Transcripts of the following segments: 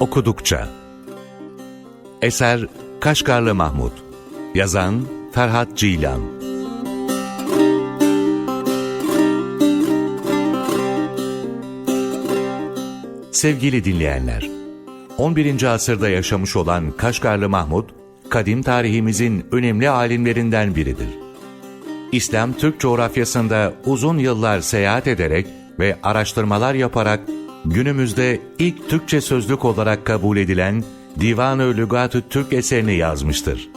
okudukça. Eser Kaşgarlı Mahmut. Yazan Ferhat Cilan. Sevgili dinleyenler, 11. asırda yaşamış olan Kaşgarlı Mahmud, kadim tarihimizin önemli alimlerinden biridir. İslam Türk coğrafyasında uzun yıllar seyahat ederek ve araştırmalar yaparak günümüzde ilk Türkçe sözlük olarak kabul edilen Divan-ı Lügat-ı Türk eserini yazmıştır.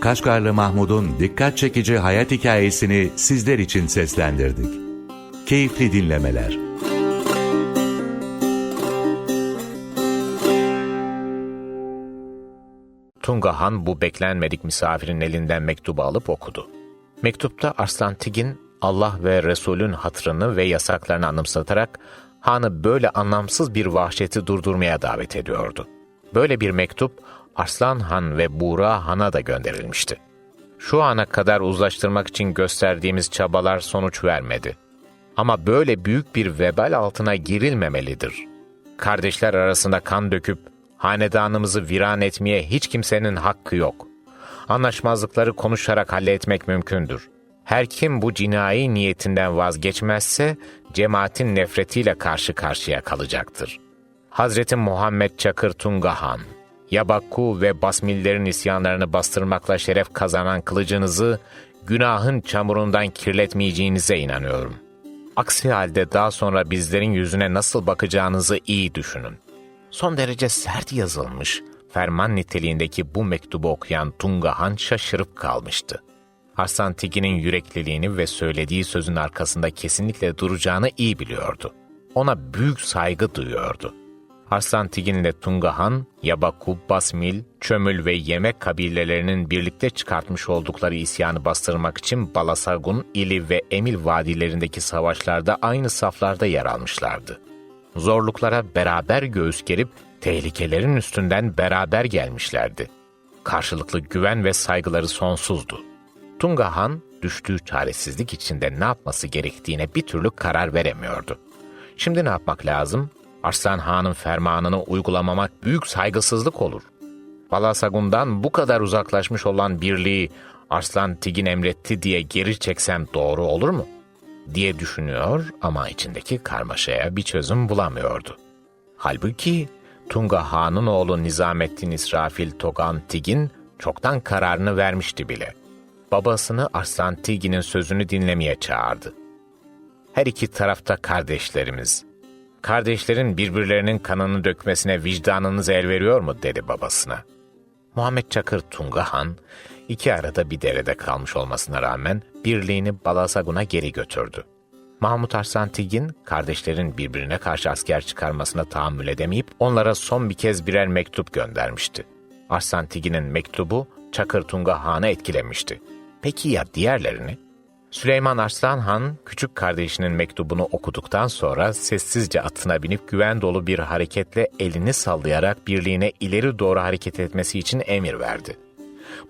Kaşgarlı Mahmud'un dikkat çekici hayat hikayesini sizler için seslendirdik. Keyifli dinlemeler. Tunga Han bu beklenmedik misafirin elinden mektubu alıp okudu. Mektupta Arslan Tigin Allah ve Resulün hatrını ve yasaklarını anımsatarak Han'ı böyle anlamsız bir vahşeti durdurmaya davet ediyordu. Böyle bir mektup Arslan Han ve Buğra Han'a da gönderilmişti. Şu ana kadar uzlaştırmak için gösterdiğimiz çabalar sonuç vermedi. Ama böyle büyük bir vebal altına girilmemelidir. Kardeşler arasında kan döküp hanedanımızı viran etmeye hiç kimsenin hakkı yok. Anlaşmazlıkları konuşarak halletmek mümkündür. Her kim bu cinayi niyetinden vazgeçmezse cemaatin nefretiyle karşı karşıya kalacaktır. Hazreti Muhammed Çakır Tungahan, Yabakku ve Basmillerin isyanlarını bastırmakla şeref kazanan kılıcınızı günahın çamurundan kirletmeyeceğinize inanıyorum. Aksi halde daha sonra bizlerin yüzüne nasıl bakacağınızı iyi düşünün. Son derece sert yazılmış, ferman niteliğindeki bu mektubu okuyan Tungahan şaşırıp kalmıştı. Hasan Tigi'nin yürekliliğini ve söylediği sözün arkasında kesinlikle duracağını iyi biliyordu. Ona büyük saygı duyuyordu. Arslan Tigin ile Tungahan, Yabaku, Basmil, Çömül ve Yemek kabilelerinin birlikte çıkartmış oldukları isyanı bastırmak için Balasagun, İli ve Emil vadilerindeki savaşlarda aynı saflarda yer almışlardı. Zorluklara beraber göğüs gerip tehlikelerin üstünden beraber gelmişlerdi. Karşılıklı güven ve saygıları sonsuzdu. Tunga Han, düştüğü çaresizlik içinde ne yapması gerektiğine bir türlü karar veremiyordu. Şimdi ne yapmak lazım? Arslan Han'ın fermanını uygulamamak büyük saygısızlık olur. Balasagun'dan bu kadar uzaklaşmış olan birliği Arslan Tigin emretti diye geri çeksem doğru olur mu? diye düşünüyor ama içindeki karmaşaya bir çözüm bulamıyordu. Halbuki Tunga Han'ın oğlu Nizamettin İsrafil Togan Tigin çoktan kararını vermişti bile. Babasını Arslan Tigin'in sözünü dinlemeye çağırdı. Her iki tarafta kardeşlerimiz. Kardeşlerin birbirlerinin kanını dökmesine vicdanınız el veriyor mu dedi babasına. Muhammed Çakır Tunga Han, iki arada bir derede kalmış olmasına rağmen birliğini Balasagun'a geri götürdü. Mahmut Arslan Tigin, kardeşlerin birbirine karşı asker çıkarmasına tahammül edemeyip onlara son bir kez birer mektup göndermişti. Arslan Tigin'in mektubu Çakır Tunga Han'ı etkilemişti. Peki ya diğerlerini? Süleyman Arslan Han, küçük kardeşinin mektubunu okuduktan sonra sessizce atına binip güven dolu bir hareketle elini sallayarak birliğine ileri doğru hareket etmesi için emir verdi.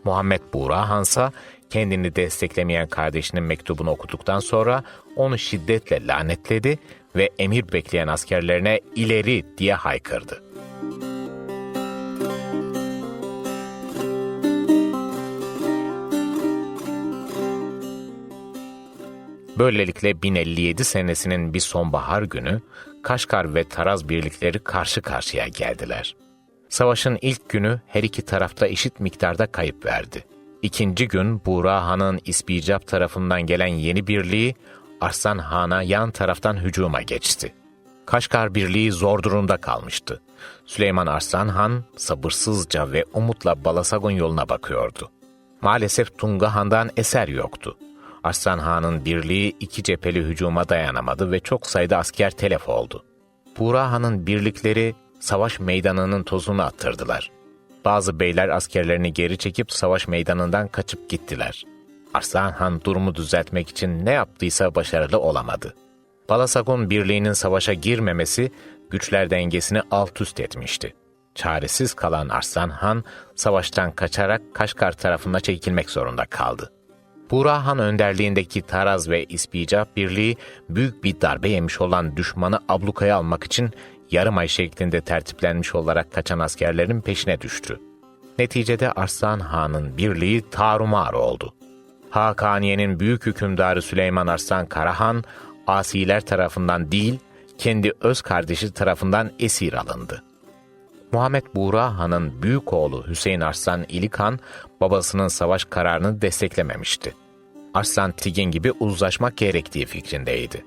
Muhammed Buğra Hansa kendini desteklemeyen kardeşinin mektubunu okuduktan sonra onu şiddetle lanetledi ve emir bekleyen askerlerine ileri diye haykırdı. Böylelikle 1057 senesinin bir sonbahar günü Kaşgar ve Taraz birlikleri karşı karşıya geldiler. Savaşın ilk günü her iki tarafta eşit miktarda kayıp verdi. İkinci gün Buğra Han'ın İspicap tarafından gelen yeni birliği Arslan Han'a yan taraftan hücuma geçti. Kaşgar birliği zor durumda kalmıştı. Süleyman Arslan Han sabırsızca ve umutla Balasagun yoluna bakıyordu. Maalesef Tunga Han'dan eser yoktu. Arslan Han'ın birliği iki cepheli hücuma dayanamadı ve çok sayıda asker telef oldu. Buğra Han'ın birlikleri savaş meydanının tozunu attırdılar. Bazı beyler askerlerini geri çekip savaş meydanından kaçıp gittiler. Arslan Han durumu düzeltmek için ne yaptıysa başarılı olamadı. Balasagun birliğinin savaşa girmemesi güçler dengesini alt üst etmişti. Çaresiz kalan Arslan Han, savaştan kaçarak Kaşgar tarafına çekilmek zorunda kaldı. Buğra önderliğindeki Taraz ve İspicap Birliği büyük bir darbe yemiş olan düşmanı ablukaya almak için yarım ay şeklinde tertiplenmiş olarak kaçan askerlerin peşine düştü. Neticede Arslan Han'ın birliği tarumar oldu. Hakaniye'nin büyük hükümdarı Süleyman Arslan Karahan, asiler tarafından değil, kendi öz kardeşi tarafından esir alındı. Muhammed Buğra Han'ın büyük oğlu Hüseyin Arslan İlik Han, babasının savaş kararını desteklememişti. Arslan Tigin gibi uzlaşmak gerektiği fikrindeydi.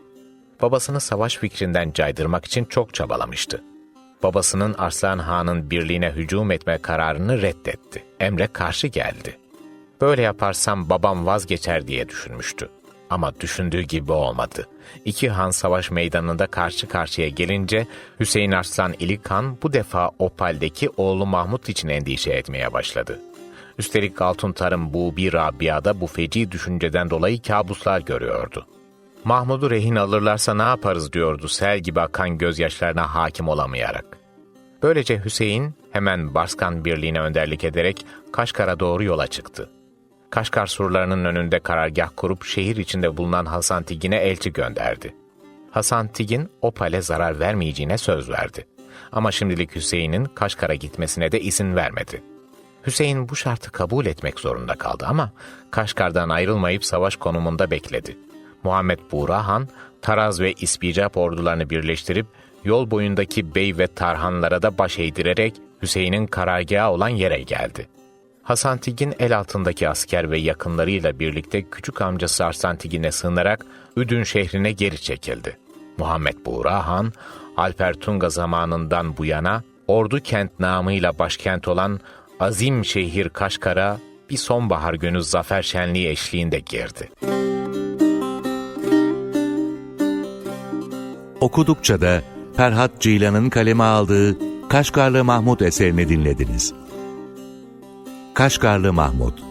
Babasını savaş fikrinden caydırmak için çok çabalamıştı. Babasının Arslan Han'ın birliğine hücum etme kararını reddetti. Emre karşı geldi. Böyle yaparsam babam vazgeçer diye düşünmüştü. Ama düşündüğü gibi olmadı. İki han savaş meydanında karşı karşıya gelince Hüseyin Arslan İlik Han bu defa Opal'deki oğlu Mahmut için endişe etmeye başladı. Üstelik Altun Tarım bu bir Rabia'da bu feci düşünceden dolayı kabuslar görüyordu. Mahmud'u rehin alırlarsa ne yaparız diyordu sel gibi akan gözyaşlarına hakim olamayarak. Böylece Hüseyin hemen Barskan Birliği'ne önderlik ederek Kaşgar'a doğru yola çıktı. Kaşgar surlarının önünde karargah kurup şehir içinde bulunan Hasan Tigin'e elçi gönderdi. Hasan Tigin Opal'e zarar vermeyeceğine söz verdi. Ama şimdilik Hüseyin'in Kaşgar'a gitmesine de izin vermedi. Hüseyin bu şartı kabul etmek zorunda kaldı ama Kaşgar'dan ayrılmayıp savaş konumunda bekledi. Muhammed Buğra Han, Taraz ve İspicap ordularını birleştirip yol boyundaki bey ve tarhanlara da baş eğdirerek Hüseyin'in karargahı olan yere geldi. Hasan Tigin el altındaki asker ve yakınlarıyla birlikte küçük amcası Arslan Tigin'e sığınarak Üdün şehrine geri çekildi. Muhammed Buğra Han, Alper Tunga zamanından bu yana ordu kent namıyla başkent olan azim şehir Kaşgar'a bir sonbahar günü zafer şenliği eşliğinde girdi. Okudukça da Ferhat Ceylan'ın kaleme aldığı Kaşgarlı Mahmut eserini dinlediniz. Kaşgarlı Mahmut